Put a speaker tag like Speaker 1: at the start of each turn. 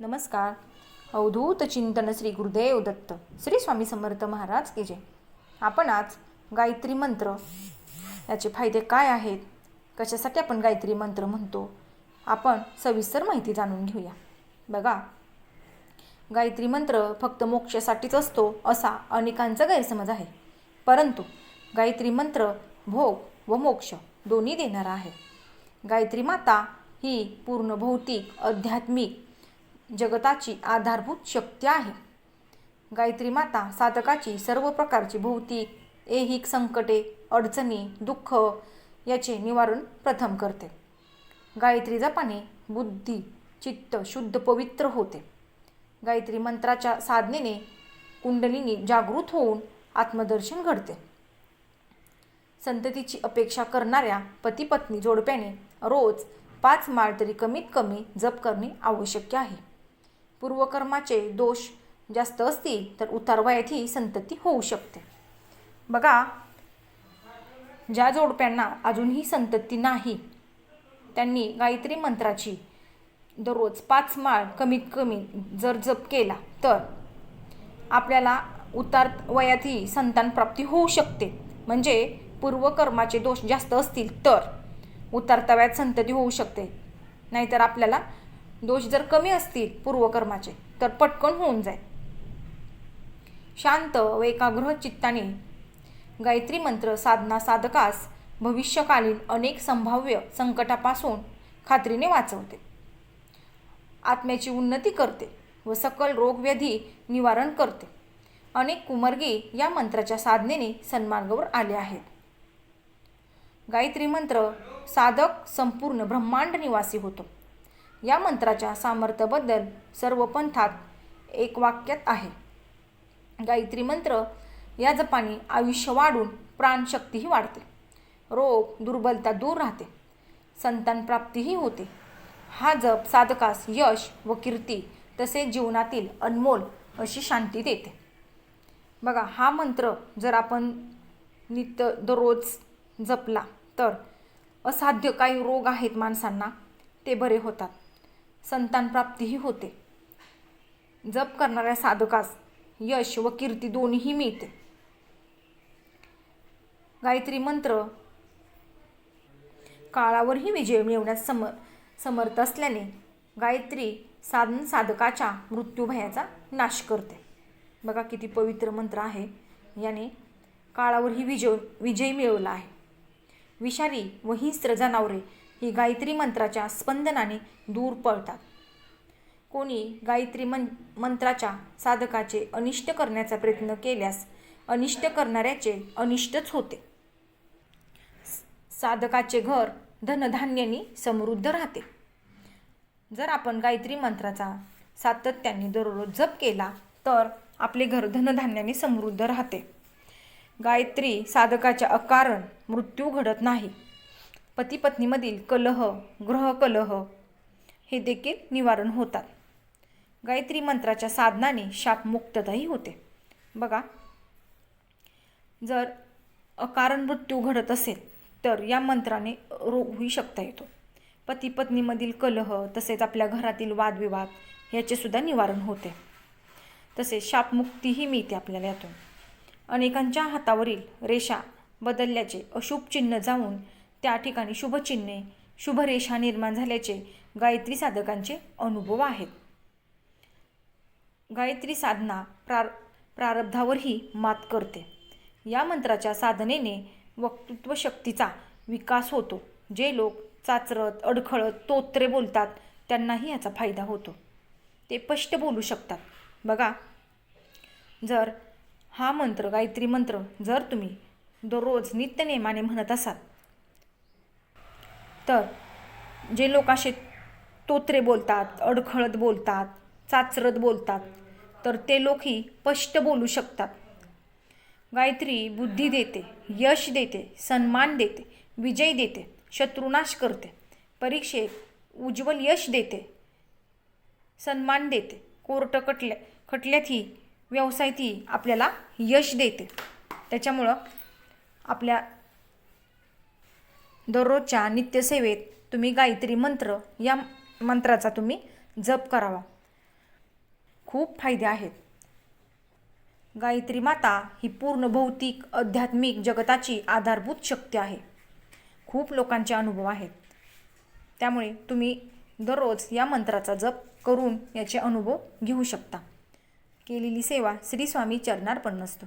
Speaker 1: नमस्कार. अवधूत चिंतन श्री गुरुदेव दत्त श्री स्वामी समर्थ महाराज की जय. आपण आज गायत्री मंत्र. याचे फायदे काय आहेत? कशासाठी आपण गायत्री मंत्र म्हणतो? आपण सविस्तर माहिती जाणून घेऊया. बघा. गायत्री मंत्र फक्त मोक्षासाठीच असतो असा अनेकांचा गैरसमज आहे. परंतु गायत्री मंत्र भोग व मोक्ष दोन्ही देणारा आहे. गायत्री माता ही पूर्ण भौतिक आध्यात्मिक जगताची आधारभूत शक्ती आहे. गायत्री माता साधकाची सर्व प्रकारची भौतिक ऐहिक संकटे अडचणी दुःख याचे निवारण प्रथम करते. गायत्री जपाने बुद्धी चित्त शुद्ध पवित्र होते. गायत्री मंत्राच्या साधनेने कुंडलिनी जागृत होऊन आत्मदर्शन घडते. संततीची अपेक्षा करणाऱ्या पती पत्नी जोडप्याने रोज पाच माळ तरी कमीत कमी जप करणे आवश्यक आहे. पूर्वकर्माचे दोष जास्त असतील तर उतारवयात ही संतती होऊ शकते. बघा ज्या जोडप्यांना अजूनही संतती नाही त्यांनी गायत्री मंत्राची दररोज पाच माळ कमीत कमी जर जप केला तर आपल्याला उतार वयातही संतान प्राप्ती होऊ शकते. म्हणजे पूर्वकर्माचे दोष जास्त असतील तर उतारतावयात संतती होऊ शकते. नाहीतर आपल्याला दोष जर कमी असतील पूर्वकर्माचे तर पटकन होऊन जाईल. शांत व एकाग्र चित्ताने गायत्री मंत्र साधना साधकास भविष्यकालीन अनेक संभाव्य संकटापासून खात्रीने वाचवते. आत्म्याची उन्नती करते व सकल रोगव्याधी निवारण करते. अनेक कुमर्गी या मंत्राच्या साधनेने सन्मार्गावर आले आहेत. गायत्री मंत्र साधक संपूर्ण ब्रह्मांड निवासी होतो. या मंत्राच्या सामर्थ्याबद्दल सर्व पंथात एक वाक्यात आहे. गायत्री मंत्र या जपाने आयुष्य वाढून प्राणशक्तीही वाढते. रोग दुर्बलता दूर राहते. संतान प्राप्तीही होते. हा जप साधकास यश व कीर्ती तसेच जीवनातील अनमोल अशी शांती देते. बघा हा मंत्र जर आपण नित्य दररोज जपला तर असाध्य काही रोग आहेत माणसांना. ते बरे होतात. संतानप्राप्तीही होते. जप करणाऱ्या साधकास यश व कीर्ती दोन्हीही मिळते. गायत्री मंत्र काळावरही विजय मिळवण्यास सम समर्थ असल्याने गायत्री साधन साधकाच्या मृत्यूभयाचा नाश करते. बघा किती पवित्र मंत्र आहे. याने काळावरही विजय विजय मिळवला आहे. विषारी व हिंस्त्र जनावरे ही गायत्री मंत्राच्या स्पंदनाने दूर पळतात. कोणी गायत्री मन मंत्राच्या साधकाचे अनिष्ट करण्याचा प्रयत्न केल्यास अनिष्ट करणाऱ्याचे अनिष्टच होते. साधकाचे घर धनधान्याने समृद्ध राहते. जर आपण गायत्री मंत्राचा सातत्याने दररोज जप केला तर आपले घर धनधान्याने समृद्ध राहते. गायत्री साधकाच्या अकारण मृत्यू घडत नाही. पती पत्नीमधील कलह ग्रहकलह हे देखील निवारण होतात. गायत्री मंत्राच्या साधनाने शापमुक्तताही होते. बघा जर अकारण मृत्यू घडत असेल तर या मंत्राने रोग होऊ शकता येतो. पती पत्नीमधील कलह तसेच आपल्या घरातील वादविवाद याचेसुद्धा निवारण होते. तसेच शापमुक्तीही मिळते आपल्याला यातून. अनेकांच्या हातावरील रेषा बदलल्याचे अशुभ चिन्ह जाऊन त्या ठिकाणी शुभचिन्हे शुभरेषा निर्माण झाल्याचे गायत्री साधकांचे अनुभव आहेत. गायत्री साधना प्रार प्रारब्धावरही मात करते. या मंत्राच्या साधनेने वक्तृत्व शक्तीचा विकास होतो. जे लोक चाचरत अडखळत तोत्रे बोलतात त्यांनाही याचा फायदा होतो. ते स्पष्ट बोलू शकतात. बघा जर हा मंत्र गायत्री मंत्र जर तुम्ही दररोज नित्यनेमाने म्हणत असाल तर जे लोक असे तोत्रे बोलतात अडखळत बोलतात चाचरत बोलतात तर ते लोकही स्पष्ट बोलू शकतात. गायत्री बुद्धी देते यश देते सन्मान देते विजय देते शत्रुनाश करते परीक्षेत उज्ज्वल यश देते सन्मान देते कोर्ट कटल्या खटल्यातही व्यवसायातही आपल्याला यश देते. त्याच्यामुळं आपल्या दररोजच्या नित्यसेवेत तुम्ही गायत्री मंत्र या मंत्राचा तुम्ही जप करावा. खूप फायदे आहेत. गायत्री माता ही पूर्ण भौतिक आध्यात्मिक जगताची आधारभूत शक्ती आहे. खूप लोकांचे अनुभव आहेत. त्यामुळे तुम्ही दररोज या मंत्राचा जप करून याचे अनुभव घेऊ शकता. केलेली सेवा श्री स्वामी चरणार्पण नसतं.